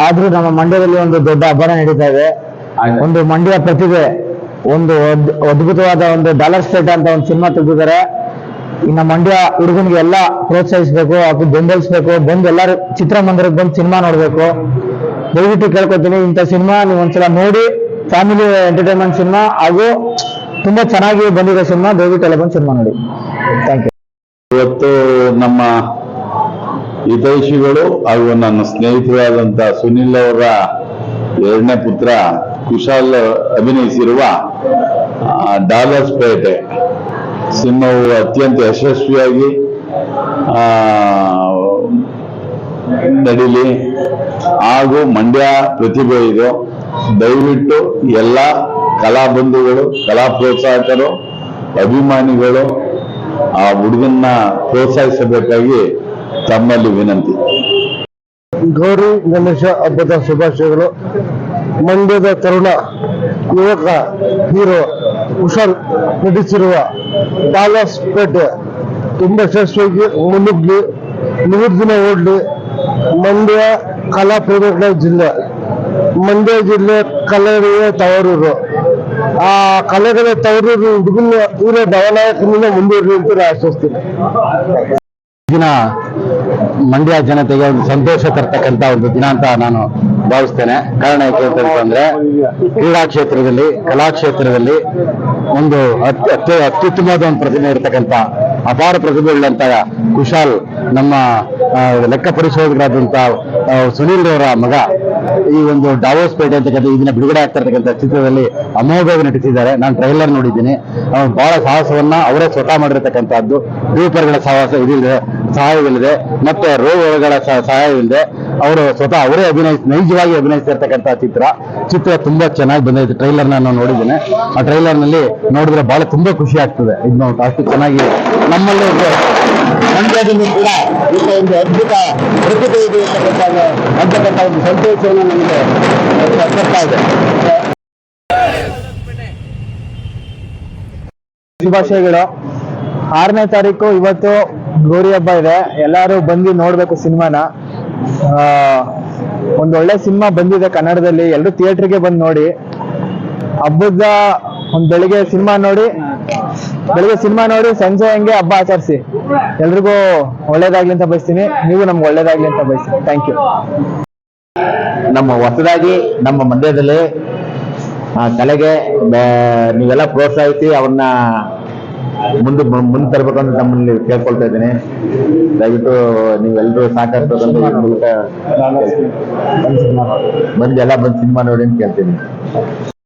ಆದ್ರೂ ನಮ್ಮ ಮಂಡ್ಯದಲ್ಲಿ ಒಂದು ದೊಡ್ಡ ಹಬ್ಬನ ನಡೀತಾ ಇದೆ. ಆಯ್ತು. ಒಂದು ಮಂಡ್ಯ ಪ್ರತಿಭೆ ಒಂದು ಅದ್- ಅದ್ಭುತವಾದ ಒಂದು ಡಾಲರ್ ಸ್ಟೇಟ್ ಅಂತ ಒಂದು ಸಿನಿಮಾ ತೆಗೆದಿದ್ದಾರೆ. ಇನ್ನು ಮಂಡ್ಯ ಹುಡುಗನಿಗೆ ಎಲ್ಲ ಪ್ರೋತ್ಸಾಹಿಸ್ಬೇಕು ಅದು ಬೆಂಬಲಿಸ್ಬೇಕು, ಬಂದು ಎಲ್ಲರೂ ಚಿತ್ರಮಂದಿರಕ್ಕೆ ಬಂದು ಸಿನಿಮಾ ನೋಡ್ಬೇಕು. ದಯವಿಟ್ಟು ಕೇಳ್ಕೊತೀನಿ, ಇಂಥ ಸಿನಿಮಾ ನೀವು ಒಂದ್ಸಲ ನೋಡಿ ಫ್ಯಾಮಿಲಿ ಎಂಟರ್ಟೈನ್ಮೆಂಟ್ ಸಿನಿಮಾ ಹಾಗೂ ತುಂಬಾ ಚೆನ್ನಾಗಿ ಬಂದಿದೆ ಸಿನಿಮಾ, ದಯವಿಟ್ಟು ಎಲ್ಲ ಬಂದು ಸಿನಿಮಾ ನೋಡಿ. ಥ್ಯಾಂಕ್ ಯು ಇವತ್ತು ನಮ್ಮ ಹಿತೈಷಿಗಳು ಹಾಗೂ ನನ್ನ ಸ್ನೇಹಿತರಾದಂತ ಸುನಿಲ್ ಅವರ ಎರಡನೇ ಪುತ್ರ, ಕುಶಾಲ್ ಅಭಿನಯಿಸಿರುವ ಡಾಲರ್ಸ್ ಪೇಟೆ. ಸಿನಿಮಾವು ಅತ್ಯಂತ ಯಶಸ್ವಿಯಾಗಿ ನಡೀಲಿ. ಹಾಗೂ ಮಂಡ್ಯ ಪ್ರತಿಭೆ ಇದು. ದಯವಿಟ್ಟು ಎಲ್ಲ ಕಲಾ ಬಂಧುಗಳು, ಕಲಾ ಪ್ರೋತ್ಸಾಹಕರು, ಅಭಿಮಾನಿಗಳು, ಆ ಹುಡುಗನ್ನ ಪ್ರೋತ್ಸಾಹಿಸಬೇಕಾಗಿ ತಮ್ಮಲ್ಲಿ ವಿನಂತಿ. ಗೌರಿ, ಗಣೇಶ, ಹಬ್ಬದ ಶುಭಾಶಯಗಳು. ಮಂಡ್ಯದ ತರುಣ ಯುವಕ, ಹೀರೋ ಕುಶಲ್ ನಡೆಸಿರುವ ಪೇಟೆ ತುಂಬಾ ಯಶಸ್ವಿಯಾಗಿ ಮುನ್ನುಗ್ಗಿ ನೂರು ದಿನ ಓಡಲಿ ಮಂಡ್ಯ ಕಲಾ ಪ್ರೇಮಿಗಳ ಜಿಲ್ಲೆ. ಮಂಡ್ಯ ಜಿಲ್ಲೆ ಕಲೆಗಳ ತವರೂರು. ಆ ಕಲೆಗಳ ತವರೂರು ಹುಡುಗನ ಇವರೇ ಡವನಾಯಕನಿಂದ ಮುಂದುವರಿ ಅಂತ ಆಶಿಸ್ತೀನಿ. ದಿನ ಮಂಡ್ಯ ಜನತೆಗೆ ಒಂದು ಸಂತೋಷ ತರ್ತಕ್ಕಂಥ ಒಂದು ದಿನ ಅಂತ ನಾನು ಭಾವಿಸ್ತೇನೆ. ಕಾರಣ ಯಾಕೆ ಅಂತಂದ್ರೆ, ಕ್ರೀಡಾ ಕ್ಷೇತ್ರದಲ್ಲಿ, ಕಲಾ ಕ್ಷೇತ್ರದಲ್ಲಿ ಒಂದು ಅತ್ಯ- ಅತ್ಯ, ಅತ್ಯುತ್ತಮವಾದ ಒಂದು ಪ್ರತಿಮೆ ಇರತಕ್ಕಂತ ಅಪಾರ ಪ್ರತಿಭೆ ಉಳ್ಳಂತ ಕುಶಾಲ್ ನಮ್ಮ ಲೆಕ್ಕ ಪರಿಶೋಧಕರಾದಂತ ಸುನೀಲ್ ಅವರ ಮಗ ಈ ಒಂದು ಡಾವೋಸ್ ಪೇಟೆ ಅಂತಕ್ಕಂಥ ಇದನ್ನ ಬಿಡುಗಡೆ ಆಗ್ತಾ ಚಿತ್ರದಲ್ಲಿ ಅಮೋಘವಾಗಿ ನಟಿಸಿದ್ದಾರೆ. ನಾನು ಟ್ರೈಲರ್ ನೋಡಿದ್ದೀನಿ. ಬಹಳ ಸಾಹಸವನ್ನ ಅವರೇ ಸ್ವತಃ ಮಾಡಿರ್ತಕ್ಕಂಥದ್ದು. ಡೂಪರ್ಗಳ ಸಾಹಸ ಇದಿಲ್ಲದೆ ಸಹಾಯವಿಲ್ಲದೆ ಮತ್ತೆ ರೋಗಗಳ ಸಹ- ಸಹಾಯವಿಲ್ಲದೆ ಅವರು ಸ್ವತಃ ಅವರೇ ಅಭಿನಯಿಸಿ ನೈಜವಾಗಿ ಅಭಿನಯಿಸಿರ್ತಕ್ಕಂಥ ಚಿತ್ರ. ಚಿತ್ರ ತುಂಬಾ ಚೆನ್ನಾಗಿ ಬಂದೈತೆ. ಟ್ರೈಲರ್ ನಾನು ನೋಡಿದ್ದೇನೆ. ಆ ಟ್ರೈಲರ್ನಲ್ಲಿ ನೋಡಿದ್ರೆ ಬಹಳ ತುಂಬಾ ಖುಷಿ ಆಗ್ತದೆ. ನೋಡಿ, ಅಷ್ಟು ಚೆನ್ನಾಗಿ ನಮ್ಮಲ್ಲಿ ಮಂಡ್ಯದಲ್ಲಿ ಕೂಡ ಇಂಥ ಒಂದು ಅದ್ಭುತ ಪ್ರತಿಭೆ ಇದೆ ಅಂತಕ್ಕಂಥ ಅಂತಕ್ಕಂಥ ಒಂದು ಸಂತೋಷವನ್ನು ನಮಗೆ ಕೊಡ್ತಾ ಇದೆ. ಶುಭಾಶಯಗಳು ಆರನೇ ತಾರೀಕು ಇವತ್ತು ಗೌರಿ ಹಬ್ಬ ಇದೆ. ಎಲ್ಲರೂ ಬಂದು ನೋಡ್ಬೇಕು ಸಿನಿಮಾನ. ಒಂದ್ ಒಳ್ಳೆ ಸಿನಿಮಾ ಬಂದಿದೆ ಕನ್ನಡದಲ್ಲಿ. ಎಲ್ಲರೂ ಥಿಯೇಟರ್ಗೆ ಬಂದು ನೋಡಿ. ಹಬ್ಬದ ಒಂದ್ ಬೆಳಿಗ್ಗೆ ಸಿನಿಮಾ ನೋಡಿ, ಬೆಳಿಗ್ಗೆ ಸಿನಿಮಾ ನೋಡಿ ಸಂಜೆ ಹಂಗೆ ಹಬ್ಬ ಆಚರಿಸಿ. ಎಲ್ರಿಗೂ ಒಳ್ಳೇದಾಗ್ಲಿ ಅಂತ ಬಯಸ್ತೀನಿ. ನೀವು ನಮ್ಗೆ ಒಳ್ಳೇದಾಗ್ಲಿ ಅಂತ ಬಯಸ್ತೀನಿ. ಥ್ಯಾಂಕ್ ಯು ನಮ್ಮ ಹೊಸದಾಗಿ ನಮ್ಮ ಮಂಡ್ಯದಲ್ಲಿ ಕಲೆಗೆ ನೀವೆಲ್ಲ ಪ್ರೋತ್ಸಾಹಿಸಿ ಅವನ್ನ ಮುಂದೆ ಮುಂದೆ ತರಬೇಕಂತ ನಮ್ಮಲ್ಲಿ ಕೇಳ್ಕೊಳ್ತಾ ಇದ್ದೀನಿ. ದಯವಿಟ್ಟು ನೀವೆಲ್ಲರೂ ಮೂಲಕ ಬಂದು ಎಲ್ಲ ಬಂದು ಸಿನಿಮಾ ನೋಡಿ ಅಂತ ಕೇಳ್ತೀನಿ.